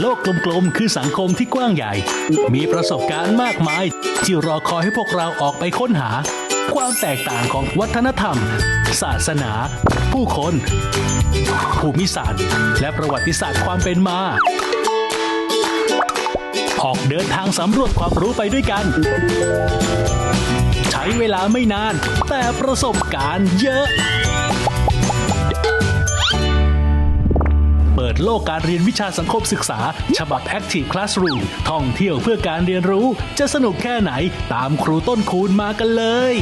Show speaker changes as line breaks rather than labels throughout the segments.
โลกกลมๆ คือสังคมที่กว้างใหญ่ มีประสบการณ์มากมาย ที่รอคอยให้พวกเราออกไปค้นหา ความแตกต่างของวัฒนธรรม ศาสนา ผู้คน ภูมิศาสตร์ และประวัติศาสตร์ความเป็นมา ออกเดินทางสำรวจความรู้ไปด้วยกัน ใช้เวลาไม่นาน แต่ประสบการณ์เยอะ เปิดโลกการเรียนวิชาสังคมศึกษา ฉบับ Active Classroom ท่องเที่ยวเพื่อการเรียนรู้ จะสนุกแค่ไหนตามครูต้นคูณมากันเลย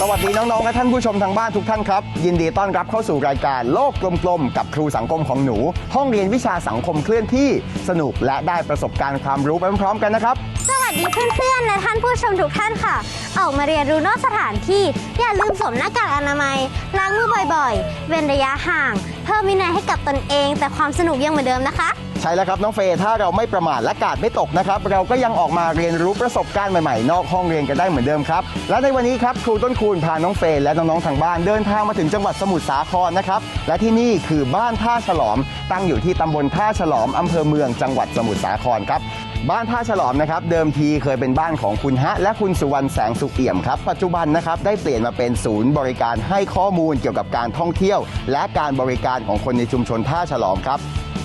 สวัสดีน้องๆและท่านผู้ชมทางบ้านทุกท่านครับ ยินดีต้อนรับเข้าสู่รายการโลกกลมๆ กับครูสังคมของหนู ห้องเรียนวิชาสังคมเคลื่อนที่สนุกและได้ประสบการณ์ความรู้ไปพร้อมๆกันนะครับ
ส สดีเพื่อนๆ และท่านผู้ชมทุกท่านค่ะ ออกมาเรียนรู้นอกสถานที่ อย่าลืมสวมหน้ากากอนามัย ล้างมือบ่อยๆ เว้นระยะห่าง เพิ่มวินัยให้กับตนเอง แต่ความสนุกยังเหมือนเดิมนะคะ
ใช่แล้วครับน้องเฟย์ถ้าเราไม่ประมาทและกาดไม่ตกนะครับ เราก็ยังออกมาเรียนรู้ประสบการณ์ใหม่ๆ นอกห้องเรียนกันได้เหมือนเดิมครับ และในวันนี้ครับครูต้นคูณพาน้องเฟย์และน้องๆทางบ้านเดินทางมาถึงจังหวัดสมุทรสาครนะครับและที่นี่คือบ้านท่าฉลอม ตั้งอยู่ที่ตำบลท่าฉลอมอำเภอเมืองจังหวัดสมุทรสาครครับ บ้านท่าฉลอมนะครับเดิมทีเคยเป็นบ้านของคุณฮะ และคุณสุวรรณแสงสุขเอี่ยมครับ ปัจจุบันนะครับได้เปลี่ยนมาเป็นศูนย์บริการให้ข้อมูลเกี่ยวกับการท่องเที่ยว และการบริการของคนในชุมชนท่าฉลอมครับ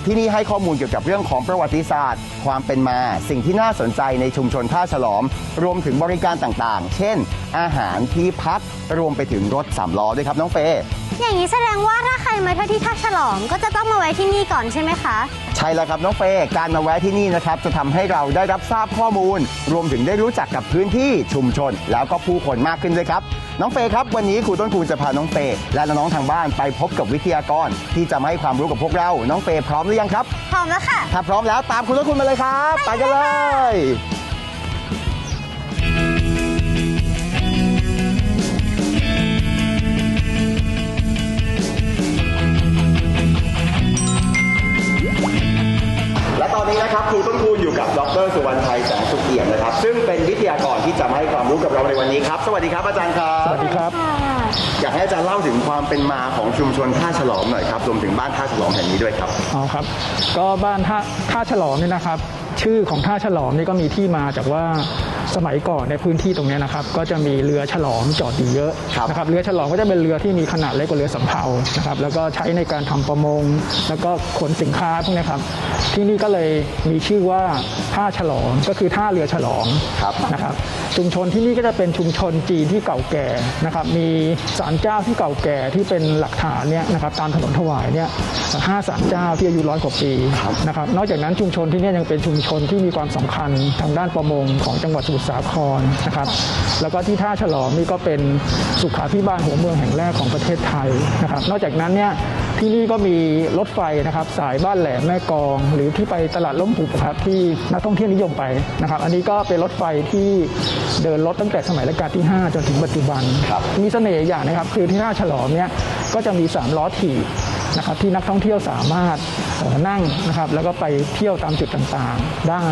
ที่นี่ให้ข้อมูลเกี่ยวกับเรื่องของประวัติศาสตร์ ความเป็นมา สิ่งที่น่าสนใจในชุมชนท่าฉลอม รวมถึงบริการต่างๆ เช่น อาหารที่พักรวมไปถึงรถสามล้อด้วยครับน้องเฟย์
อย่างนี้แสดงว่าถ้าใครมาเที่ยวที่ท่าฉลอมก็จะต้องมาไว้ที่นี่ก่อนใช่ไหมคะ
ใช่แล้วครับน้องเฟย์การมาแวะที่นี่นะครับจะทำให้เราได้รับทราบข้อมูล รวมถึงได้รู้จักกับพื้นที่ชุมชน แล้วก็ผู้คนมากขึ้นด้วยครับ น้องเฟย์ครับ วันนี้ครูต้นครูจะพาน้องเฟย์และน้องๆทางบ้านไปพบกับวิทยากร ที่จะมาให้ความรู้กับพวกเรา น้องเฟย์พร้อมหรือยังครับ
พร้อมแล้วค่ะ
ถ้าพร้อมแล้วตามครูต้นครูมาเลยครับ ไปกันเลย เป็นมาของชุมชนท่าฉลอมหน่อยครับรวมถึงบ้านท่าฉลอมแห่งนี้ด้วยครับ
อ๋อครับ ก็บ้านท่าท่าฉลอมเนี่ยนะครับ ชื่อของท่าฉลอมนี่ก็มีที่มาจากว่า สมัยก่อนในพื้นที่ตรงเนี้ยนะครับก็จะมีเรือฉลอมจอดอยู่เยอะ
ครับ
นะครับเรือฉลอมก็จะเป็นเรือที่มีขนาดเล็กกว่าเรือสำเภานะครับแล้วก็ใช้ในการทำประมง แล้วก็ขนสินค้าพวกเนี้ยครับที่นี่ก็เลยมีชื่อว่าท่าฉลอมก็คือท่าเรือฉลอม
ครับ
นะครับชุมชนที่นี่ก็จะเป็นชุมชนจีนที่เก่าแก่นะครับมีศาลเจ้าที่เก่าแก่ที่เป็นหลักฐานเนี่ยนะครับตามถนนถวายเนี่ยห้าศาลเจ้าที่อายุร้อยกว่าปีนะครับนอกจากนั้นชุมชนที่เนี่ยยังเป็นชุมชนที่มีความสำคัญทางด้านประมงของจังหวัดสมุทรสาครนะครับ แล้วก็ที่ท่าฉลอมนี่ก็เป็นสุขาพิบาลหัวเมืองแห่งแรกของประเทศไทยนะครับ นอกจากนั้นเนี่ยที่นี่ก็มีรถไฟนะครับ สายบ้านแหลมแม่กลอง หรือที่ไปตลาดล้มหุบครับที่นักท่องเที่ยวนิยมไปนะครับ อันนี้ก็เป็นรถไฟที่เดินรถตั้งแต่สมัยรัชกาลที่ 5 จนถึงปัจจุบัน
ครับ
มีเสน่ห์อย่างนะครับ คือที่หน้าฉลอมเนี่ยก็จะมี 3 ล้อถีบนะครับที่นักท่องเที่ยวสามารถเอ่อ นั่งนะครับแล้วก็ไปเที่ยวตามจุดต่างๆ ได้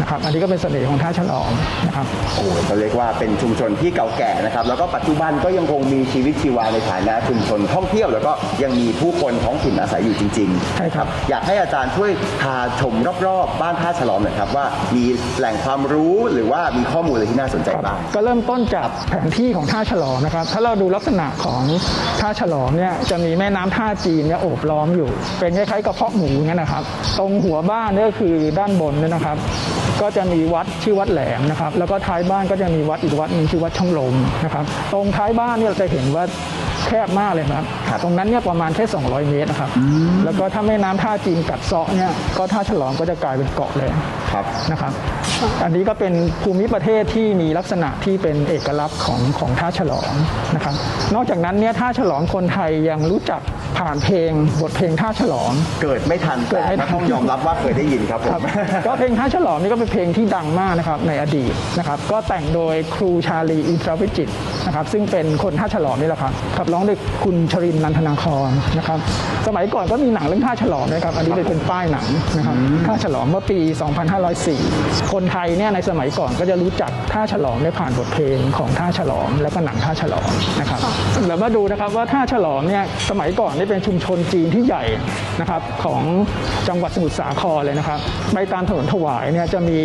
นะครับ อันนี้ก็เป็นเสน่ห์ของท่าฉลอมนะครับ
โอ้ก็เรียกว่าเป็นชุมชนที่เก่าแก่นะครับ แล้วก็ปัจจุบันก็ยังคงมีชีวิตชีวาในฐานะชุมชนท่องเที่ยว แล้วก็ยังมีผู้คนท้องถิ่นอาศัยอยู่จริงๆ
ใช่ครับ
อยากให้อาจารย์ช่วยพาชมรอบๆ บ้านท่าฉลอมหน่อยครับว่ามีแหล่งความรู้หรือว่ามีข้อมูลอะไรที่น่าสนใจบ้าง
ก็เริ่มต้นจากแผนที่ของท่าฉลอมนะครับ ถ้าเราดูลักษณะของท่าฉลอมเนี่ยจะมีแม่น้ำท่าจีนเนี่ยโอบล้อมอยู่ เป็นคล้ายๆกระเพาะหมูอย่งนั้นนะครับ ตรงหัวบ้านนี่ก็คือด้านบนนี่นะครับ ก็จะมีวัดชื่อวัดแหลมนะครับ แล้วก็ท้ายบ้านก็จะมีวัดอีกวัดหนึงชื่อวัดช่องลมนะครับ ตรงท้ายบ้านเนี่ยเราจะเห็นว่า แคบมากเลยนะครับ
ครับ
ตรงนั้นเนี่ยประมาณแค่ 200 เมตรนะครับ แล้วก็ถ้าแม่น้ำท่าจีนกัดเซาะเนี่ยก็ท่าฉลอมก็จะกลายเป็นเกาะเลย
ครับ
นะครับ อันนี้ก็เป็นภูมิประเทศที่มีลักษณะที่เป็นเอกลักษณ์ของของท่าฉลอมนะครับ นอกจากนั้นเนี่ยท่าฉลอมคนไทยยังรู้จักผ่านเพลงบทเพลงท่าฉลอม
เกิดไม่ทัน
เกิ
แต่
ดไม่ทัน
ก็ต้องยอมรับว่าเคยได้ยินครับผ
ครับ
ม
ก็เพลงท่าฉลอมนี่ก็เป็นเพลงที่ดังมากนะครับในอดีตนะครับ ก็แต่งโดยครูชาลีอินทรวิจิตร นะครับซึ่งเป็นคนท่าฉลอมนี่แหละครับขับร้องโดยคุณชรินทร์นันทนาครนะครับสมัยก่อนก็มีหนังเรื่องท่าฉลอมนะครับอันนี้เลยเป็นป้ายหนังนะครับท่าฉลอมเมื่อปี 2504 คนไทยเนี่ยในสมัยก่อนก็จะรู้จักท่าฉลอมได้ผ่านบทเพลงของท่าฉลอม แล้วก็หนังท่าฉลอมนะครับเรามาดูนะครับว่าท่าฉลอมเนี่ยสมัยก่อนนี่เป็นชุมชนจีนที่ใหญ่นะครับของจังหวัดสมุทรสาครเลยนะครับไปตามถนนถวายเนี่ยจะมี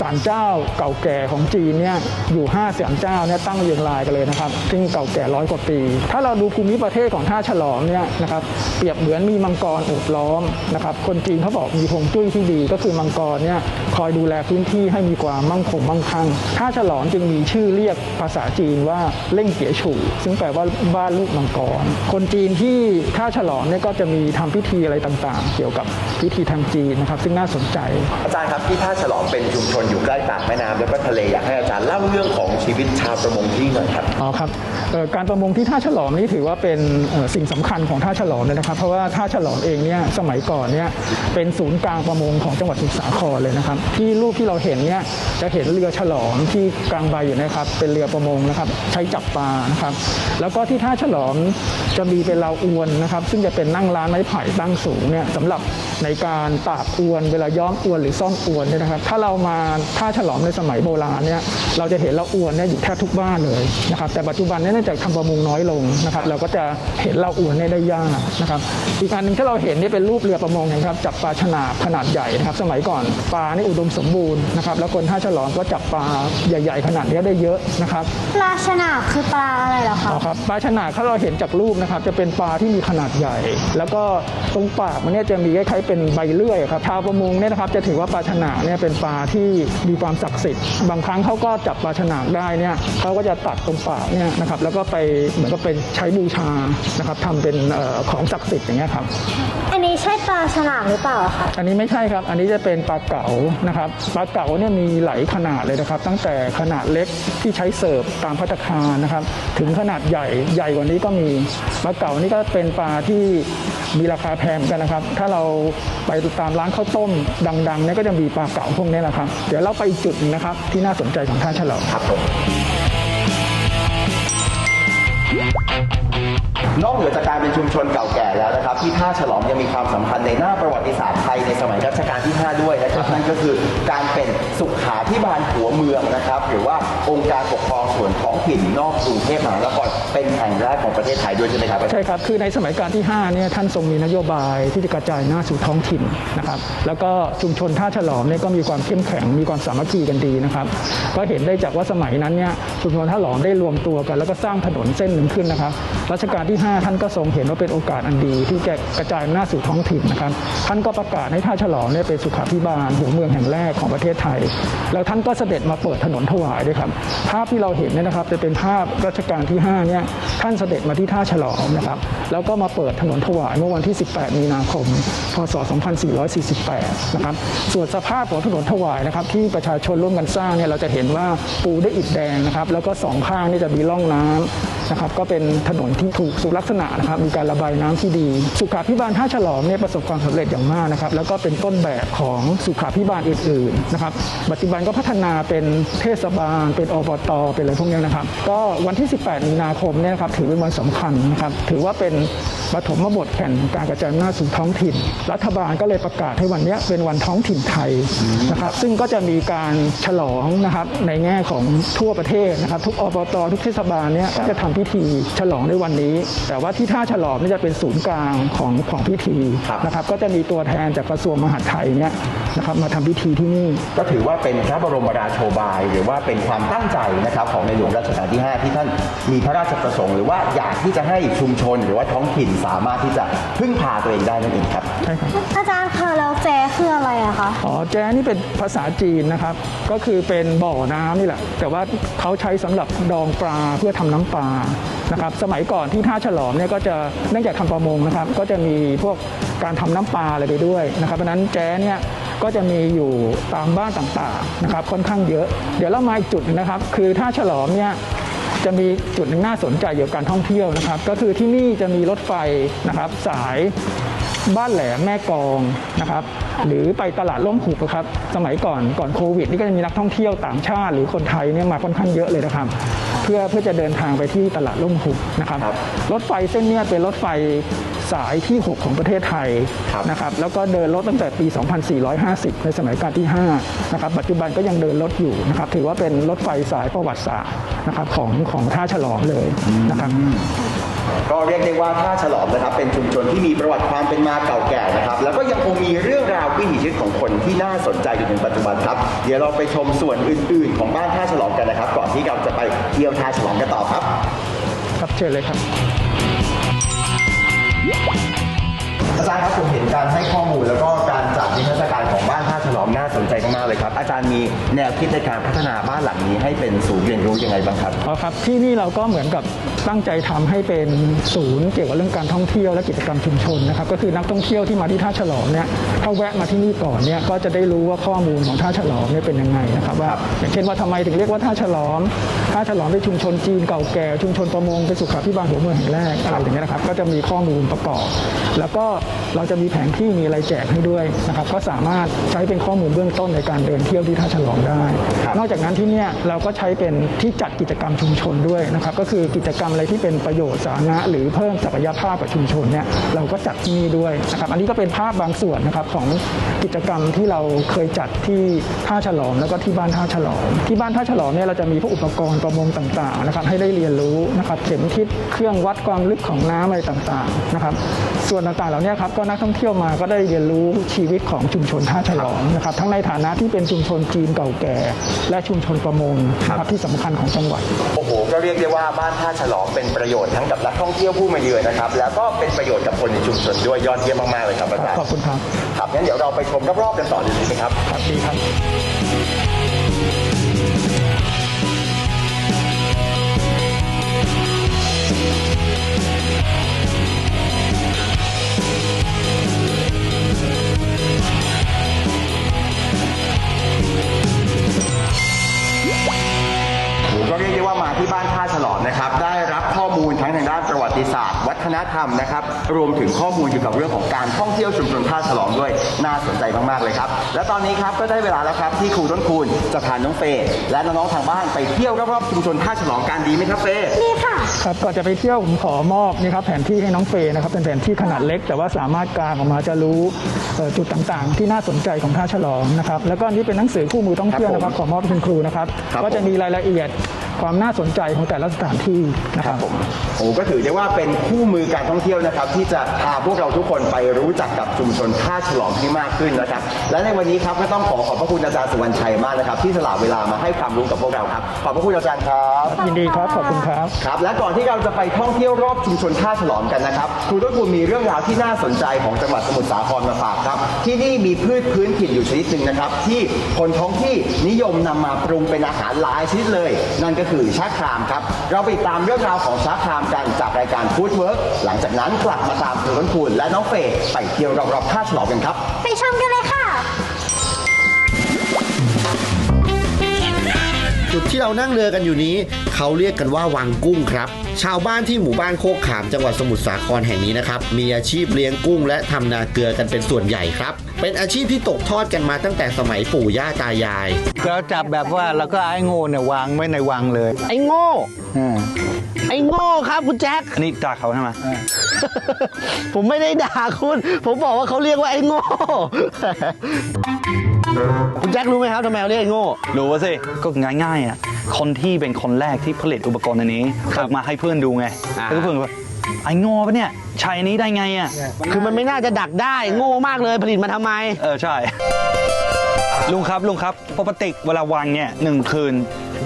ศาลเจ้าเก่าแก่ของจีนเนี่ยอยู่5ศาลเจ้าเนี่ยตั้งเรียงรายกันเลยนะครับ ซึ่งเก่าแก่ร้อยกว่าปี ถ้าเราดูภูมิประเทศของท่าฉลอมเนี่ยนะครับเปรียบเหมือนมีมังกรโอบล้อมนะครับคนจีนเขาบอกมีฮวงจุ้ยที่ดี ก็คือมังกรเนี่ยคอยดูแลพื้นที่ให้มีความมั่งคงมั่งคั่งท่าฉลอมจึงมีชื่อเรียกภาษาจีนว่าเล่งเกียฉู่ซึ่งแปลว่าบ้านลูกมังกร คนจีนที่ท่าฉลอมเนี่ยก็จะมีทำพิธีอะไรต่างๆ เกี่ยวกับ พิธีทางจีนนะครับ ซึ่งน่าสนใจ
อาจารย์ครับที่ท่าฉลอมเป็นชุมชนอยู่ใกล้ปากแม่น้ำแล้วก็ทะเลอยากให้อาจารย์เล่าเรื่องของชีวิตชาวประมงที่นี่หน่อยครับ
อ๋อครับเอ่อการประมงที่ท่าฉลอมนี่ถือว่าเป็นเอ่อสิ่งสำคัญของท่าฉลอมเลยนะครับ เพราะว่าท่าฉลอมเองเนี่ยสมัยก่อนเนี่ยเป็นศูนย์กลางประมงของจังหวัดสมุทรสาครเลยนะครับ ที่รูปที่เราเห็นเนี่ยจะเห็นเรือฉลอมที่กลางใบอยู่นะครับ เป็นเรือประมงนะครับ ใช้จับปลานะครับ แล้วก็ที่ท่าฉลอมจะมีเป็นเราอวนนะครับ ซึ่งจะเป็นนั่งร้านไม้ไผ่ตั้งสูงเนี่ยสำหรับในการตากอวน เวลาย้อมอวนหรือซ่อมอวนเนี่ยนะครับ ถ้าเรามาท่าฉลอมในสมัยโบราณเนี่ยเราจะเห็นเราอวนเนี่ยอยู่แทบทุกบ้านเลยนะครับ แต่ปัจจุบันเนี่ยเนื่องจากทำประมงน้อยลงนะครับ เราก็จะเห็นเราอวนเนี่ยได้ยากนะครับ อีกอันหนึงที่เราเห็นนี่เป็นรูปเรือประมงนะครับจับปลาฉนาบขนาดใหญ่นะครับ สมัยก่อนปลานี่อุดมสมบูรณ์นะครับแล้วคนท่าฉลอมก็จับปลาใหญ่ๆ ขนาดเนี้ยได้เยอะนะครับ
ปลาฉนาบคือปลาอะไรเหรอคะ
อ๋อครับปลาฉนาถ้าเราเห็นจากรูปนะครับจะเป็นปลาที่มีขนาดใหญ่ แล้วก็ตรงปากมันเนี่ยจะมีคล้ายๆเป็นใบเลื่อยครับชาวประมงเนี่ยนะครับจะถือว่าปลาฉนาเนี่ยเป็นปลาที่มีความศักดิ์สิทธิ์บางครั้งเขาก็จับปลาฉนาได้เนี่ยเขาก็จะตัดตรงปากเนี่ยนะครับแล้วก็ไปเหมือนกับเป็นใช้บูชานะครับทำเป็นเอ่อของศักดิ์สิทธิ์อย่างเงี้ยครับ
อันนี้ใช่ปลาฉนาบหรือเปล่าคะ
อันนี้ไม่ใช่ครับ อันนี้จะเป็นปลาเก๋านะครับปลาเก๋าเนี่ยมีหลายขนาดเลยนะครับ ตั้งแต่ขนาดเล็กที่ใช้เสิร์ฟตามพัตตาคารนะครับ ถึงขนาดใหญ่ใหญ่กว่านี้ก็มีปลาเก๋านี่ก็เป็นปลาที่มีราคาแพงเหมือนกันนะครับ ถ้าเราไปตามร้านข้าวต้มดังๆเนี่ยก็จะมีปลาเก๋าพวกนี้แหละครับ เดี๋ยวเราไปอีกจุดหนึงนะครับ ที่น่าสนใจของท่าฉลอม
ครับผม นอกเหนือจากการเป็นชุมชนเก่าแก่แล้วนะครับที่ท่าฉลอมยังมีความสำคัญในหน้าประวัติศาสตร์ไทยในสมัยรัชกาลที่ 5 ด้วยนะครับนั่นก็คือการเป็นสุขาพิบาลหัวเมืองนะครับ หรือว่าองค์การปกครองส่วนท้องถิ่นนอกกรุงเทพมหานครเป็นแห่งแรกของประเทศไทยด้วยใช่ไหมครับ
ใช่ครับ คือในสมัยการที่5เนี่ยท่านทรงมีนโยบายที่จะกระจายหน้าสู่ท้องถิ่นนะครับ แล้วก็ชุมชนท่าฉลอมเนี่ยก็มีความเข้มแข็ง มีความสามัคคีกันดีนะครับ ก็เห็นได้จากว่าสมัยนั้นเนี่ยชุมชนท่าฉลอมได้รวมตัวกัน แล้วก็สร้างถนนเส้นหนึ่งขึ้นนะครับ รัชกาลที่5 ท่านก็ทรงเห็นว่าเป็นโอกาสอันดีที่จะกระจายหน้าจสู่ท้องถิ่นนะครับ ท่านก็ประกาศให้ท่าฉลอมเนี่ยเป็นสุขาพิบาลหัวเมืองแห่งแรกของประเทศไทย แล้วท่านก็เสด็จมาเปิดถนนถวายด้วยครับ ภาพที่เราเห็นเนี่ยนะครับจะเป็นภาพรัชกาลที่5เนี่ยท่านเสด็จมาที่ท่าฉลอมนะครับ แล้วก็มาเปิดถนนถวายเมื่อวันที่ 18 มีนาคม พศ 2448 นะครับ ส่วนสภาพของถนนถวายนะครับที่ประชาชนร่วมกันสร้างเนี่ยเราจะเห็นว่าปูด้วยอิฐแดงนะครับ แล้วก็สองข้างนี่จะมีร่องน้ำนะครับก็เป็นถนนที่ถูกสุลักษณะนะครับมีการระบายน้ำที่ดี สุขาพิบาลท่าฉลอมเนี่ยประสบความสำเร็จอย่างมากนะครับแล้วก็เป็นต้นแบบของสุขาพิบาลอื่นๆนะครับปัจจุบันก็พัฒนาเป็นเทศบาล เป็นอบตเป็นอะไรพวกนี้นะครับก็วันที่ 18 มีนาคมเนี่ยนะครับถือเป็นวันสำคัญนะครับถือว่าเป็นปฐมบทแห่งการกระจายอำนาจสู่ท้องถิ่น รัฐบาลก็เลยประกาศให้วันเนี้ยเป็นวันท้องถิ่นไทยนะครับซึ่งก็จะมีการฉลองนะครับในแง่ของทั่วประเทศนะครับทุกอบตทุกเทศบาลเนี่ยจะทำพิธี ฉลองในวันนี้ แต่ว่าที่ท่าฉลอมนี่จะเป็นศูนย์กลางของของพิธี
ครับ
นะครับก็จะมีตัวแทนจากกระทรวงมหาดไทยเนี่ยนะครับมาทำพิธีที่นี่
ก็ถือว่าเป็นพระบรมราโชบาย หรือว่าเป็นความตั้งใจนะครับของในหลวงรัชกาลที่ 5 ที่ท่านมีพระราชประสงค์ หรือว่าอยากที่จะให้ชุมชน หรือว่าท้องถิ่นสามารถที่จะพึ่งพาตัวเองได้นั่นเองครับ
ใช่ครับ
อาจารย์ คืออะไรอะคะ
อ๋อแจ้นี่เป็นภาษาจีนนะครับ ก็คือเป็นบ่อน้ำนี่แหละ แต่ว่าเขาใช้สำหรับดองปลาเพื่อทำน้ำปลานะครับ สมัยก่อนที่ท่าฉลอมเนี่ยก็จะเนื่องจากทำประมงนะครับ ก็จะมีพวกการทำน้ำปลาอะไรไปด้วยนะครับเพราะนั้นแจ้เนี่ยก็จะมีอยู่ตามบ้านต่างๆนะครับ ค่อนข้างเยอะ เดี๋ยวเรามาอีกจุดนึงนะครับ คือท่าฉลอมเนี่ยจะมีจุดหนึ่งน่าสนใจเกี่ยวกับการท่องเที่ยวนะครับ ก็คือที่นี่จะมีรถไฟนะครับสาย บ้านแหลมแม่กลองนะครับหรือไปตลาดล่มหุบนะครับสมัยก่อนก่อนโควิดนี่ก็จะมีนักท่องเที่ยวต่างชาติ หรือคนไทยเนี่ยมาค่อนข้างเยอะเลยนะครับ เพื่อเพื่อจะเดินทางไปที่ตลาดล่มหุบนะครับ
ครับ
รถไฟเส้นเนี้ยเป็นรถไฟสายที่ 6 ของประเทศไทย
ครับ
นะครับแล้วก็เดินรถตั้งแต่ปี 2450 ในสมัยการที่5นะครับปัจจุบันก็ยังเดินรถอยู่นะครับถือว่าเป็นรถไฟสายประวัติศาสตร์นะครับของของท่าฉลอมเลยนะครับ
ก็เรียกได้ว่าท่าฉลอมนะครับ เป็นชุมชนที่มีประวัติความเป็นมาเก่าแก่นะครับ แล้วก็ยังคงมีเรื่องราววิถีชีวิตของคนที่น่าสนใจอยู่ถึงปัจจุบันครับ เดี๋ยวเราไปชมส่วนอื่น ๆ ของบ้านท่าฉลอมกันนะครับ ก่อนที่เราจะไปเที่ยวท่าฉลอมกันต่อครับ
ครับเชิญเลยครับ
อาจารย์ครับผมเห็นการให้ข้อมูลแล้วก็การจัดนิทรรศการของบ้านท่าฉลอ มน่าสนใจมากๆเลยครับ อาจารย์มีแนวคิดในการพัฒนาบ้านหลังนี้ให้เป็นศูนย์เรียนรู้ยังไงบ้างครับ
อ๋อครับที่นี่เราก็เหมือนกับตั้งใจทำให้เป็นศูนย์เกี่ยวกับเรื่องการท่องเที่ยวและกิจกรรมชุมชนนะครับก็คือนักท่องเที่ยวที่มาที่ท่าฉลอมเนี่ยถ้าแวะมาที่นี่ก่อนเนี่ยก็จะได้รู้ว่าข้อมูลของท่าฉลอมเนี่ยเป็นยังไงนะครับว่าอย่างเช่นว่าทำไมถึงเรียกว่าท่าฉลอมท่าฉลอมเป็นชุมชนจีนเก่าแก่ชุมชนประมงเป็นสุขาพิบาลหัวเมืองแห่งแรกอะไรอย่างเงี้ยนะครับก็จะมีข้อมูลประกอบ แล้วก็เราจะมีแผนที่มีอะไรแจกให้ด้วยนะครับก็สามารถใช้เป็นข้อมูลเบื้องต้นในการเดินเที่ยวที่ท่าฉลอมได้
ครับ
นอกจากนั้นที่เนี่ยเราก็ใช้เป็นที่จัดกิจกรรมชุมชนด้วยนะครับก็คือกิจกรรมอะไรที่เป็นประโยชน์สาธารณะหรือเพิ่มศักยภาพกับชุมชนเนี่ยเราก็จัดที่นี่ด้วยนะครับอันนี้ก็เป็นภาพบางส่วนนะครับของกิจกรรมที่เราเคยจัดที่ท่าฉลอมแล้วก็ที่บ้านท่าฉลอมที่บ้านท่าฉลอมเนี่ยเราจะมีพวกอุปกรณ์ประมงต่างๆนะครับให้ได้เรียนรู้นะครับเข็มทิศเครื่องวัดความลึกของน้ำอะไรต่างๆนะครับส่วนต่างๆเหล่านี้ครับก็นักท่องเที่ยวมาก็ได้เรียนรู้ชีวิตของชุมชนท่าฉลอมนะครับทั้งในฐานะที่เป็นชุมชนจีนเก่าแก่ และชุมชนประมงนะครับที่สำคัญของจังหวัด
โอ้โหก็เรียกได้ว่าบ้านท่าฉลอมเป็นประโยชน์ทั้งกับนักท่องเที่ยวผู้มาเยือนนะครับแล้วก็เป็นประโยชน์กับคนในชุมชนด้วยยอดเยี่ยมมากๆเลยครับอาจารย์
ขอบคุณครับ
ครับงั้นเดี๋ยวเราไปชมรอบๆกันต่อเลยดีไหมครับ
ครับดีครับ
ก็เรียกได้ว่ามาที่บ้านท่าฉลอมนะครับ ได้รับข้อมูลทั้งทางด้านประวัติศาสตร์วั ฒนธรรมนะครับ รวมถึงข้อมูลเกี่ยวกับเรื่องของการท่องเที่ยวชุมชนท่าฉลอมด้วยน่าสนใจมากๆเลยครับ และตอนนี้ครับก็ได้เวลาแล้วครับที่ครูต้นคูณจะพาน้องเฟย์และน้องๆทางบ้านไปเที่ยวรอบๆชุมชนท่าฉลอมกันดีไหมครับเฟย์
ดีค่ะ
ครับก่อนจะไปเที่ยวผมขอมอบนี่ครับแผนที่ให้น้องเฟย์นะครับเป็นแผนที่ขนาดเล็ก แต่ว่าสามารถกางออกมาจะรู้เอ่อจุดต่างๆ ที่น่าสนใจของท่าฉลองนะครับแล้วก็อันนี้เป็นหนังสือคู่มือท่องเที่ยวนะครับขอมอบให้คุณครูนะครับ
ครับ
ก็จะมีรายละเอียด ความน่าสนใจของแต่ละสถานที่นะค
ค
รั
รับบ ผมโอ้ก็ถือได้ว่าเป็นคู่มือการท่องเที่ยวนะครับ ที่จะพาพวกเราทุกคนไปรู้จักกับชุมชนท่าฉลอมให้มากขึ้นนะครับ และในวันนี้ครับก็ต้องขอขอบพระคุณอาจารย์สุวรรณชัยมากนะครับ ที่สละเวลามาให้ความรู้กับพวกเราครับ ขอบพระคุณอาจารย์ครับ
ยินดีครับ ขอบคุณครับ
ครับและก่อนที่เราจะไปท่องเที่ยวรอบชุมชนท่าฉลอมกันนะครับครูต้นคูณมีเรื่องราวที่น่าสนใจของจังหวัดสมุทรสาครมาฝากครับ ที่นี่มีพืชพื้นถิ่นอยู่ชนิดหนึ่งนะครับ ที่คนท้องที่นิยมนำมาปรุงเป็นอาหารหลายชนิดเลย นั่นก็คือชาครามครับ เราไปติดตามเรื่องราวของชาครามกันจากรายการฟู้ดเวิร์กหลังจากนั้นกลับมาตามครูต้นคูณและน้องเฟย์ไปเที่ยวรอบๆท่าฉลอมกันครับ
ไปชมกันเลยค่ะ
จุดที่เรานั่งเรือกันอยู่นี้ เขาเรียกกันว่าวังกุ้งครับ ชาวบ้านที่หมู่บ้านโคกขามจังหวัดสมุทรสาครแห่งนี้นะครับ มีอาชีพเลี้ยงกุ้งและทำนาเกลือกันเป็นส่วนใหญ่ครับ เป็นอาชีพที่ตกทอดกันมาตั้งแต่สมัยปู่ย่าตายาย
เราจับแบบว่าเราก็เอาไอ้โง่เนี่ยวางไว้ในวังเลย
ไอ้โง่
อ่า
ไอ้โง่ครับคุณแจ็ค
อันนี้ด่าเขาใช่ไหม
ผมไม่ได้ด่าคุณ ผมบอกว่าเขาเรียกว่าไอ้โง่ คุณแจ็ครู้ไหมครับทำไมเขาเรียกไอ้โง่
รู้ว่าสิ ก็ง่ายๆอะ คนที่เป็นคนแรกที่ผลิตอุปกรณ์อันนี้เปิดมาให้เพื่อนดูไง
อ่า
แล้วก็เพื่อนก็ว่าไอ้โง่ปะเนี่ยใช้อันนี้ได้ไงอะ
คือมันไม่น่าจะดักได้โง่มากเลยผลิตมาทำไม
เออ ใช่ ลุงครับ ลุงครับปกติเวลาวางเนี่ยหนึ่งคืน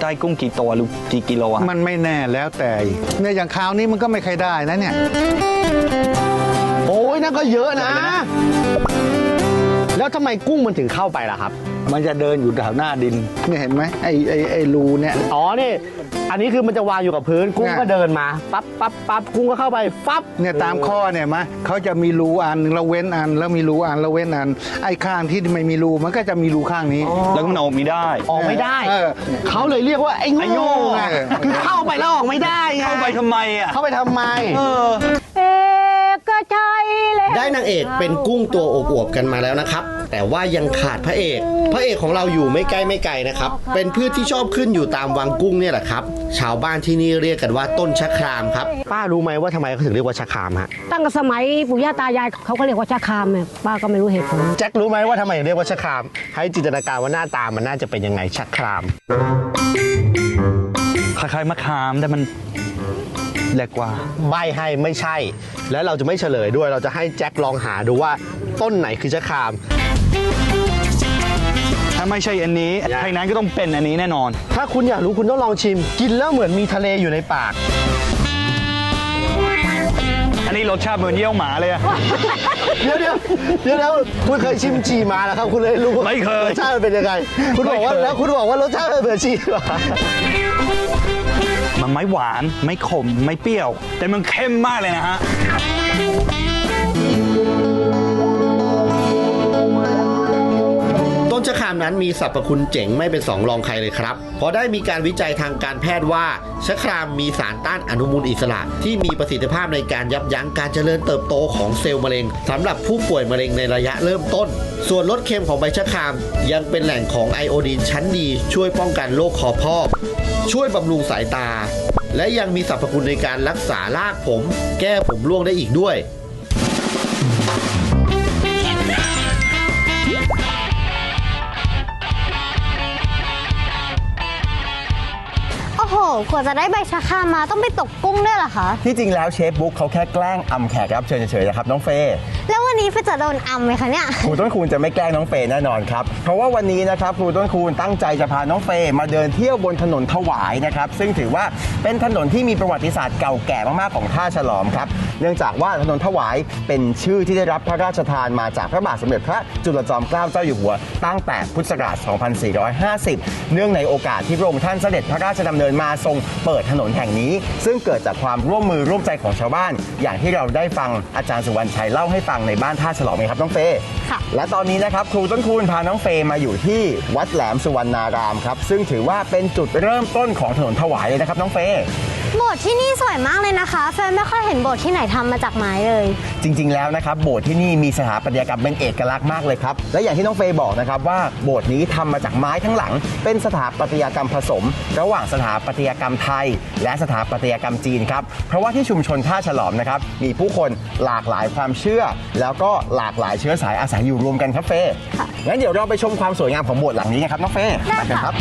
ได้กุ้งกี่ตัวหรือกี่กิโลอะ
มันไม่แน่แล้วแต่เนี่ยอย่างคราวนี้มันก็ไม่เคยได้นะเนี่ย
โอ้ยนั่นก็เยอะนะ แล้วทำไมกุ้งมันถึงเข้าไปล่ะครับ
มันจะเดินอยู่แถวหน้าดินเนี่ยเห็นไหมไอ้ไอ้ไอ้รูเนี่ย
อ๋อนี่อันนี้คือมันจะวางอยู่กับพื้นกุ้งก็
เนี่ย
เดินมาปั๊บปั๊บปั๊บกุ้งก็เข้าไปฟับ
เนี่ยตามข้อเนี่ยมะเขาจะมีรูอันหนึ่งแล้วเว้นอันแล้วมีรูอันแล้วเว้นอัน ไอ้ข้างที่ไม่มีรูมันก็จะมีรูข้างนี้
แล้วก็มันออกไมีได้
ออกไม่ได้
เออ
เขาเลยเรียกว่าไอ้
ไอ้โง่
โง่ไง
เออ
คือเข้าไปแล้วออกไม่ได้ไง
เข้าไปทำไมอะ
เข้าไปทำไม
เออ
เอกชัยเลย
ได้นางเอกเป็นกุ้งตัวอวบๆกันมาแล้วนะครับ แต่ว่ายังขาดพระเอก พระเอกของเราอยู่ไม่ใกล้ไม่ไกลนะครับ เป็นพืชที่ชอบขึ้นอยู่ตามวังกุ้งเนี่ยแหละครับ ชาวบ้านที่นี่เรียกกันว่าต้นชะครามครับ
ป้ารู้ไหมว่าทำไมเขาถึงเรียกว่าชะครามฮะ
ตั้งแต่สมัยปู่ย่าตายายเขาก็เรียกว่าชาคามเนี่ยป้าก็ไม่รู้เหตุผล
แจ็ครู้ไหมว่าทำไมถึงเรียกว่าชะคราม ให้จินตนาการว่าหน้าตามันน่าจะเป็นยังไงชะคราม
คล้ายๆมะขามแต่มัน เล็กกว่า
ใบให้ไม่ใช่ แล้วเราจะไม่เฉลยด้วย เราจะให้แจ็คลองหาดูว่าต้นไหนคือชะคราม
ถ้าไม่ใช่อันนี้ทางนั้นก็ต้องเป็นอันนี้แน่นอน
ถ้าคุณอยากรู้คุณต้องลองชิม กินแล้วเหมือนมีทะเลอยู่ในปาก
อันนี้รสชาติเหมือนเยี่ยวหมาเลยอะ
เดี๋ยวเดี๋ยวเดี๋ยวเดี๋ยวคุณเคยชิมจีมาแล้วครับ คุณเลยรู้
ไม่เคย
รสชาติมันเป็นยังไง คุณบอกว่า
ไม่เคย
แล้วคุณบอกว่ารสชาติมันเหมือนจีมา
มัน ไม่หวาน ไม่ขม ไม่เปรี้ยว แต่มันเข้มมากเลยนะฮะ
นชะครามนั้นมีสรรพคุณเจ๋งไม่เป็นสองรองใครเลยครับ เพราะได้มีการวิจัยทางการแพทย์ว่าชะครามมีสารต้านอนุมูลอิสระ ที่มีประสิทธิภาพในการยับยั้งการเจริญเติบโตของเซลล์มะเร็งสำหรับผู้ป่วยมะเร็งในระยะเริ่มต้น ส่วนรสเค็มของใบชะคราม ยังเป็นแหล่งของไอโอดีนชั้นดี ช่วยป้องกันโรคคอพอกช่วยบำรุงสายตา และยังมีสรรพคุณในการรักษารากผม แก้ผมร่วงได้อีกด้วย
โอ้โหกว่าจะได้ใบชะครามมาต้องไปตกกุ้งด้วยเหรอคะ
ที่จริงแล้วเชฟบุ๊กเขาแค่แกล้งอำแขกรับเชิญเฉยๆนะครับน้องเฟย์
แล้ววันนี้เฟยจะโดนอำไหมคะเนี่ย
ครูต้นคูณจะไม่แกล้งน้องเฟย์แน่นอนครับ เพราะว่าวันนี้นะครับครูต้นคูณตั้งใจจะพาน้องเฟย์มาเดินเที่ยวบนถนนถวายนะครับ ซึ่งถือว่าเป็นถนนที่มีประวัติศาสตร์เก่าแก่มากๆของท่าฉลอมครับ เนื่องจากว่าถนนถวายเป็นชื่อที่ได้รับพระราชทานมาจากพระบาทสมเด็จพระจุลจอมเกล้าเจ้าอยู่หัว ตั้งแต่พุทธศักราช 2450 เนื่องในโอกาสที่พระองค์ท่านเสด็จพระราชดำเนินมาทรงเปิดถนนแห่งนี้ ซึ่งเกิดจากความร่วมมือร่วมใจของชาวบ้าน อย่างที่เราได้ฟังอาจารย์สุวรรณชัยเล่าให้ฟังในบ้านท่าฉลอมไงครับน้องเฟย์
ค่ะ
และตอนนี้นะครับครูต้นคูณพาน้องเฟย์มาอยู่ที่วัดแหลมสุวรรณารามครับซึ่งถือว่าเป็นจุดเริ่มต้นของถนนถวายเลยนะครับน้องเฟย์
โบสถ์ที่นี่สวยมากเลยนะคะเฟยไม่ค่อยเห็นโบสถ์ที่ไหนทำมาจากไม้เลย
จริง ๆ แล้วนะครับโบสถ์ที่นี่มีสถาปัตยกรรมเป็นเอกลักษณ์มากเลยครับ และอย่างที่น้องเฟย์บอกนะครับว่าโบสถ์นี้ทำมาจากไม้ทั้งหลัง เป็นสถาปัตยกรรมผสม ระหว่างสถาปัตยกรรมไทย และสถาปัตยกรรมจีนครับ เพราะว่าที่ชุมชนท่าฉลอมนะครับมีผู้คนหลากหลายความเชื่อ แล้วก็หลากหลายเชื้อสายอาศัยอยู่รวมกันครับเฟย์
ค่ะ
งั้นเดี๋ยวเราไปชมความสวยงามของโบสถ์หลังนี้กันครับน้องเฟย์
ได้
ไปกัน
ค่ะ
ครับ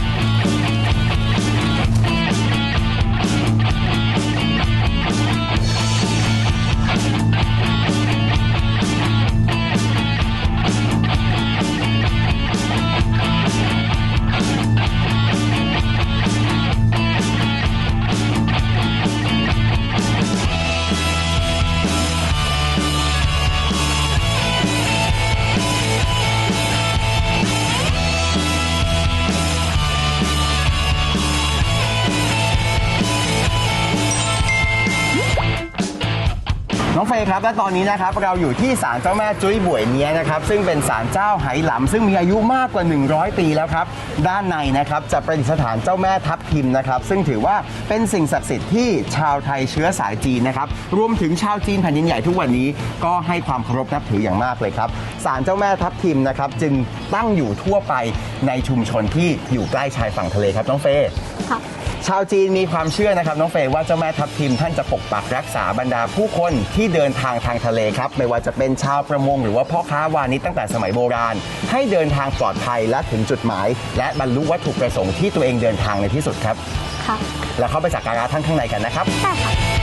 เฟย์ครับ และตอนนี้นะครับเราอยู่ที่ศาลเจ้าแม่จุ้ยบวยเนี้ยนะครับซึ่งเป็นศาลเจ้าไหหลำซึ่งมีอายุมากกว่า 100 ปีแล้วครับ ด้านในนะครับจะประดิษฐานเจ้าแม่ทับทิมนะครับ ซึ่งถือว่าเป็นสิ่งศักดิ์สิทธิ์ที่ชาวไทยเชื้อสายจีนนะครับรวมถึงชาวจีนแผ่นดินใหญ่ทุกวันนี้ก็ให้ความเคารพนับถืออย่างมากเลยครับศาลเจ้าแม่ทับทิมนะครับจึงตั้งอยู่ทั่วไปในชุมชนที่อยู่ใกล้ชายฝั่งทะเลครับน้องเฟย ชาวจีนมีความเชื่อนะครับน้องเฟย์ว่าเจ้าแม่ทับทิมท่านจะปกปักรักษาบรรดาผู้คนที่เดินทางทางทะเลครับไม่ว่าจะเป็นชาวประมงหรือว่าพ่อค้าวานิชตั้งแต่สมัยโบราณ ให้เดินทางปลอดภัยและถึงจุดหมาย และบรรลุวัตถุประสงค์ที่ตัวเองเดินทางในที่สุดครับ
ค่ะ
แล้วเข้าไปสักการะท่านข้างในกันนะครับ
ได้ค่ะ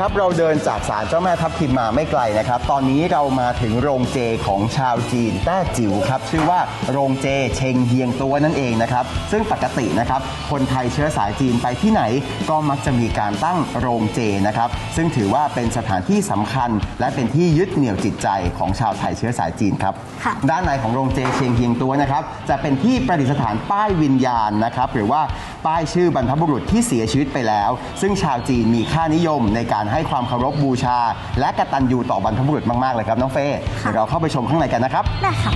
ครับเราเดินจากศาลเจ้าแม่ทับทิมมาไม่ไกลนะครับ ตอนนี้เรามาถึงโรงเจของชาวจีนแต้จิ๋วครับ ชื่อว่าโรงเจเชงเฮียงตัวนั่นเองนะครับ ซึ่งปกตินะครับ คนไทยเชื้อสายจีนไปที่ไหน ก็มักจะมีการตั้งโรงเจนะครับ ซึ่งถือว่าเป็นสถานที่สำคัญ และเป็นที่ยึดเหนี่ยวจิตใจของชาวไทยเชื้อสายจีนครับ
ค่ะ
ด้านในของโรงเจเชียงเฮียงตัวนะครับจะเป็นที่ประดิษฐานป้ายวิญญาณนะครับหรือว่าป้ายชื่อบรรพบุรุษที่เสียชีวิตไปแล้ว ซึ่งชาวจีนมีค่านิยมในการให้ความเคารพบูชา และกตัญญูต่อบรรพบุรุษมากๆเลยครับน้องเฟย์เดี๋ยวเราเข้าไปชมข้างในกันนะครับ
ได้ค่ะ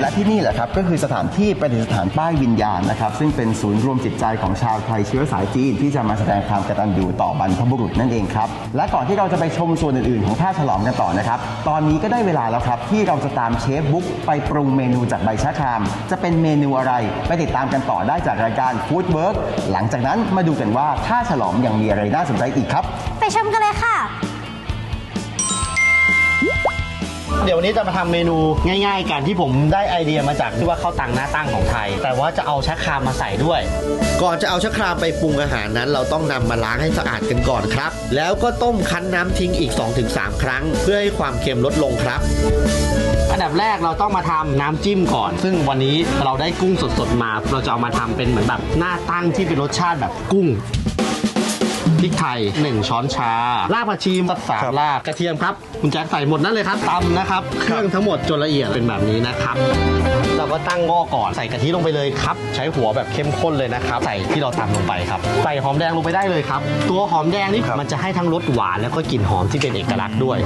และที่นี่แหละครับก็คือสถานที่ประดิษฐานป้ายวิญญาณนะครับ ซึ่งเป็นศูนย์รวมจิตใจของชาวไทยเชื้อสายจีน ที่จะมาแสดงความกตัญญูต่อบรรพบุรุษนั่นเองครับ และก่อนที่เราจะไปชมส่วนอื่นๆ ของท่าฉลอมกันต่อนะครับ ตอนนี้ก็ได้เวลาแล้วครับ ที่เราจะตามเชฟบุ๊กไปปรุงเมนูจากใบชะคราม จะเป็นเมนูอะไรไปติดตามกันต่อได้จากรายการ Food Work หลังจากนั้นมาดูกันว่าท่าฉลอมยังมีอะไรน่าสนใจอีกครับ
ไปชมกันเลยค่ะ
เดี๋ยววันนี้จะมาทำเมนูง่าย ๆกันที่ผมได้ไอเดียมาจากที่ว่าข้าวตังหน้าตั้งของไทย แต่ว่าจะเอาชะครามมาใส่ด้วย ก่อนจะเอาชะครามไปปรุงอาหารนั้น เราต้องนำมาล้างให้สะอาดกันก่อนครับ แล้วก็ต้มคั้นน้ำทิ้งอีก 2-3 ครั้ง เพื่อให้ความเค็มลดลงครับอันดับแรกเราต้องมาทำน้ำจิ้มก่อน ซึ่งวันนี้เราได้กุ้งสดๆมา เราจะเอามาทำเป็นเหมือนแบบหน้าตั้งที่เป็นรสชาติแบบกุ้ง พริกไทย 1 ช้อนชารากผักชีสักสามรากกระเทียมครับ คุณแจ็คใส่หมดนั่นเลยครับตำนะครับ เครื่องทั้งหมดจนละเอียดเป็นแบบนี้นะครับ เราก็ตั้งหม้อก่อนใส่กะทิลงไปเลยครับ ใช้หัวแบบเข้มข้นเลยนะครับ ใส่ที่เราตำลงไปครับ ใส่หอมแดงลงไปได้เลยครับ ตัวหอมแดงนี่มันจะให้ทั้งรสหวานแล้วก็กลิ่นหอมที่เป็นเอกลักษณ์ด้วย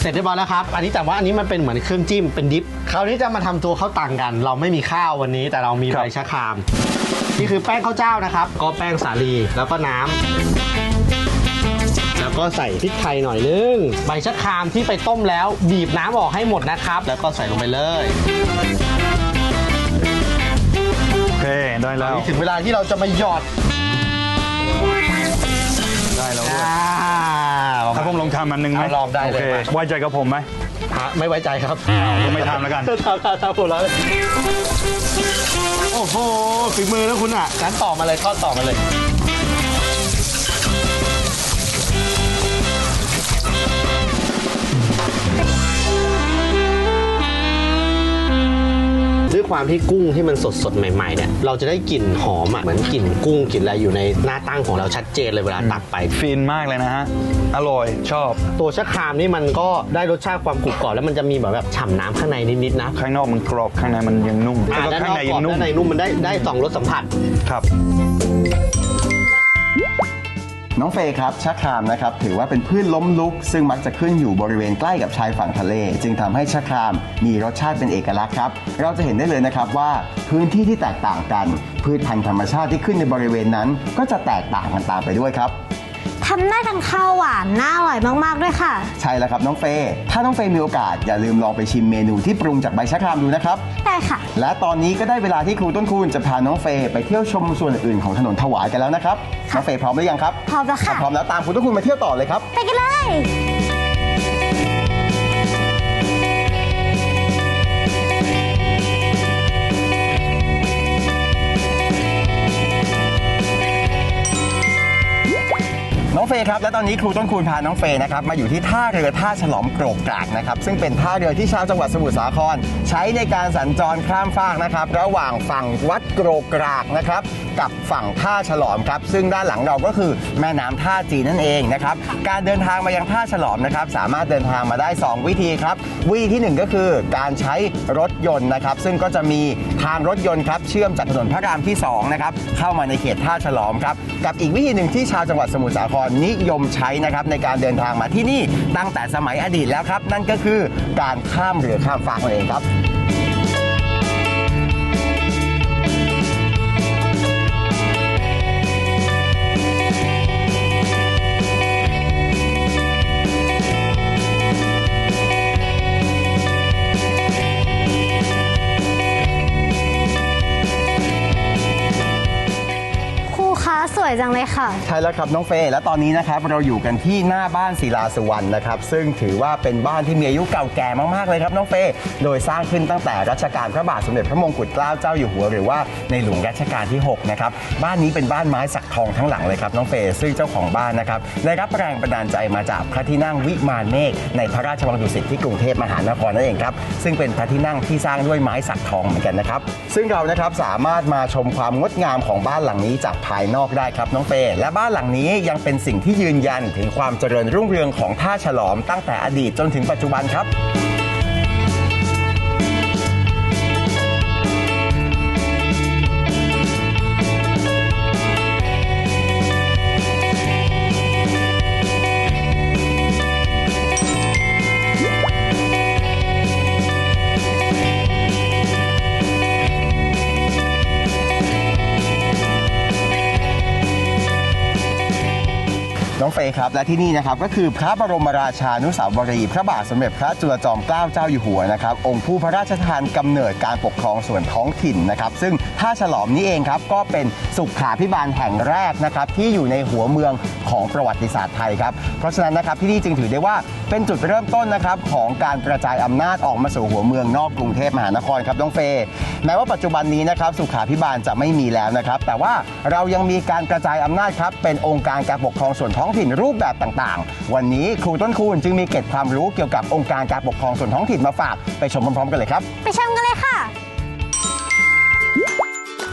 เสร็จเรียบร้อยแล้วครับ อันนี้แต่ว่าอันนี้มันเป็นเหมือนเครื่องจิ้มเป็นดิฟ คราวนี้จะมาทำตัวข้าวตังกัน เราไม่มีข้าววันนี้แต่เรามีใบชะคราม นี่คือแป้งข้าวเจ้านะครับ ก็แป้งสาลีแล้วก็น้ำแล้วก็ใส่พริกไทยหน่อยนึง ใบชะครามที่ไปต้มแล้ว บีบน้ำออกให้หมดนะครับ แล้วก็ใส่ลงไปเลย
โอเคได้
ตอ
แล้
น
ว
นี้ถึงเวลาที่เราจะมาหยอด
ได้แล้ว
อ่า
ถ้าผมลองทำอันหนึงไหม
เอาลองได้เลย
โอค
มา
ไว้ใจกับผมไหม
ฮะไม่ไว้ใจครับ
ก็ไม่ทำแล้วกัน
ทำทำทำผมแล้ว โอ้โหฝีมือแล้วคุณอะงั้นต่อมาเลยทอดต่อมาเลย ความที่กุ้งที่มันสดสดๆใหม่ๆเนี่ยเราจะได้กลิ่นหอมอะเหมือนกลิ่นกุ้งกลิ่นอะไรอยู่ในหน้าตั้งของเราชัดเจนเลยเวลาตักไป
ฟินมากเลยนะฮะ อร่อยชอบ
ตัวชะครามนี่มันก็ได้รสชาติความกรุบกรอบแล้วมันจะมีแบบแบบฉ่ำน้ำข้างในนิดๆนะ
ข้างนอกมันกรอบข้างในมันยังนุ่ม
อ่า
แล้วก็
ด้าน
ข้านง
อก
ใน
กร
ยั
อบ
งนุ่ม
ด้านในนุ่มมันได้ได้สองรสสัมผัส
ครับ
น้องเฟย์ครับชะครามนะครับถือว่าเป็นพืชล้มลุก ซึ่งมักจะขึ้นอยู่บริเวณใกล้กับชายฝั่งทะเล จึงทำให้ชะครามมีรสชาติเป็นเอกลักษณ์ครับเราจะเห็นได้เลยนะครับว่าพื้นที่ที่แตกต่างกัน พืชพันธุ์ธรรมชาติที่ขึ้นในบริเวณนั้น ก็จะแตกต่างกันตามไปด้วยครับ
ทำได้ทั้งข้าวหวานน่าอร่อยมากๆด้วยค่ะ
ใช่แล้วครับน้องเฟย์ถ้าน้องเฟย์มีโอกาสอย่าลืมลองไปชิมเมนูที่ปรุงจากใบชะครามดูนะครับ
ได้ค่ะ
และตอนนี้ก็ได้เวลาที่ครูต้นคูณจะพาน้องเฟย์ไปเที่ยวชมส่วนอื่นของถนนถวายกันแล้วนะครับ น้องเฟย์พร้อมหรือยังครับ
พร้อมแล้วค่ะ
ถ้าพร้อมแล้วตามครูต้นคูณมาเที่ยวต่อเลยครับ
ไปกันเลย
น้องเฟย์ครับ และตอนนี้ครูต้นคูณพาน้องเฟย์นะครับมาอยู่ที่ท่าเรือท่าฉลอมโกรกกรากนะครับซึ่งเป็นท่าเรือที่ชาวจังหวัดสมุทรสาคร ใช้ในการสัญจรข้ามฟากนะครับระหว่างฝั่งวัดโกรกกรากนะครับกับฝั่งท่าฉลอมครับซึ่งด้านหลังเราก็คือแม่น้ำท่าจีนนั่นเองนะครับการเดินทางมายังท่าฉลอมนะครับสามารถเดินทางมาได้ 2 วิธีครับวิธีทีหนึ่1ก็คือการใช้รถยนต์นะครับซึ่งก็จะมีทางรถยนต์ครับเชื่อมจากถนนพระรามที่2นะครับเข้ามาในเขตท่าฉลอมครับกับอีกวิธีหนึ่งที่ชาวจังหวัดสมุทรสาครนิยมใช้นะครับในการเดินทางมาที่นี่ตั้งแต่สมัยอดีตแล้วครับนั่นก็คือการข้ามเรือข้ามฟากนั่นเองครับ
สวยจังเลยค่ะ
ใช่แล้วครับน้องเฟย์และตอนนี้นะครับเราอยู่กันที่หน้าบ้านศิลาสุวรรณนะครับ ซึ่งถือว่าเป็นบ้านที่มีอายุเก่าแก่มากๆเลยครับน้องเฟย์โดยสร้างขึ้นตั้งแต่รัชกาลพระบาทสมเด็จพระมงกุฎเกล้าเจ้าอยู่หัวหรือว่าในหลวงรัชกาลที่6นะครับบ้านนี้เป็นบ้านไม้สักทองทั้งหลังเลยครับน้องเฟย์ซึ่งเจ้าของบ้านนะครับได้รับแรงบันดาลใจมาจากพระที่นั่งวิมานเมฆในพระราชวังดุสิตที่กรุงเทพมหานครนั่นเองครับซึ่งเป็นพระที่นั่งที่สร้างด้วยไม้สักทองเหมือนกันนะครับซึ่งเรานะครับสามารถมาชมความงดงามของบ้านหลังนี้จากภายนอกได้ครับน้องเป้และบ้านหลังนี้ยังเป็นสิ่งที่ยืนยันถึงความเจริญรุ่งเรืองของท่าฉลอมตั้งแต่อดีตจนถึงปัจจุบันครับ องเฟย์ครับ และที่นี่นะครับก็คือพระบรมราชานุสาวรีย์พระบาทสมเด็จพระจุลจอมเกล้าเจ้าอยู่หัวนะครับองค์ผู้พระราชทานกำเนิดการปกครองส่วนท้องถิ่นนะครับซึ่งท่าฉลอมนี้เองครับก็เป็นสุขาพิบาลแห่งแรกนะครับที่อยู่ในหัวเมืองของประวัติศาสตร์ไทยครับเพราะฉะนั้นนะครับที่นี่จึงถือได้ว่าเป็นจุดเริ่มต้นนะครับของการกระจายอำนาจออกมาสู่หัวเมืองนอกกรุงเทพมหานครครับน้องเฟย์แม้ว่าปัจจุบันนี้นะครับสุขาพิบาลจะไม่มีแล้วนะครับแต่ว่าเรายังมีการกระจายอำนาจครับเป็นองค์การการปกครองส่วนท้องถิ่นรูปแบบต่างๆ วันนี้ครูต้นคูณจึงมีเกร็ดความรู้เกี่ยวกับองค์การการปกครองส่วนท้องถิ่นมาฝากไปชมพร้อมๆ กันเลยครับ
ไปชมกันเลยค่ะ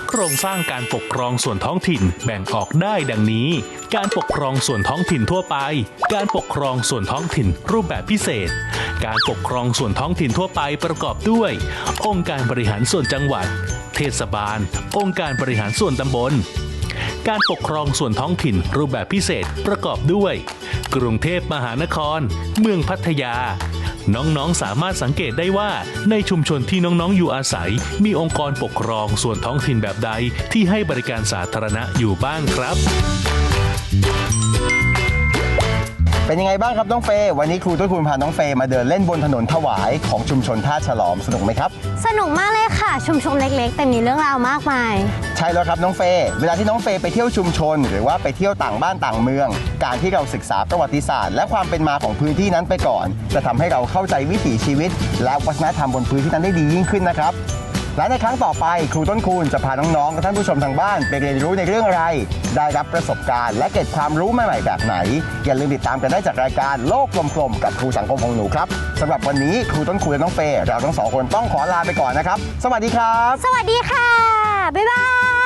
โครงสร้างการปกครองส่วนท้องถิ่นแบ่งออกได้ดังนี้ การปกครองส่วนท้องถิ่นทั่วไป การปกครองส่วนท้องถิ่นรูปแบบพิเศษ การปกครองส่วนท้องถิ่นทั่วไปประกอบด้วย องค์การบริหารส่วนจังหวัด เทศบาล องค์การบริหารส่วนตำบล การปกครองส่วนท้องถิ่นรูปแบบพิเศษประกอบด้วย กรุงเทพมหานคร เมืองพัทยา น้องๆสามารถสังเกตได้ว่า ในชุมชนที่น้องๆอยู่อาศัย มีองค์กรปกครองส่วนท้องถิ่นแบบใดที่ให้บริการสาธารณะอยู่บ้างครับ
เป็นยังไงบ้างครับน้องเฟย์วันนี้ครูต้นคูณพาน้องเฟย์มาเดินเล่นบนถนนถวายของชุมชนท่าฉลอมสนุกไหมครับ
สนุกมากเลยค่ะ ชุมชนเล็ก ๆ แต่มีเรื่องราวมากมาย
ใช่แล้วครับน้องเฟย์เวลาที่น้องเฟย์ไปเที่ยวชุมชน หรือว่าไปเที่ยวต่างบ้านต่างเมือง การที่เราศึกษาประวัติศาสตร์ และความเป็นมาของพื้นที่นั้นไปก่อน จะทำให้เราเข้าใจวิถีชีวิต และวัฒนธรรมบนพื้นที่นั้นได้ดียิ่งขึ้นนะครับ และในครั้งต่อไปครูต้นคูณจะพาน้องๆกับท่านผู้ชมทางบ้าน ไปเรียนรู้ในเรื่องอะไร ได้รับประสบการณ์ และเก็บความรู้ใหม่ๆแบบไหน อย่าลืมติดตามกันได้จากรายการโลกกลมๆกับครูสังคมของหนูครับสำหรับวันนี้ครูต้นคูณและน้องเปย์เราทั้งสองคนต้องขอลาไปก่อนนะครับ สวัสดีครับ
สวัสดีค่ะ บ๊ายบาย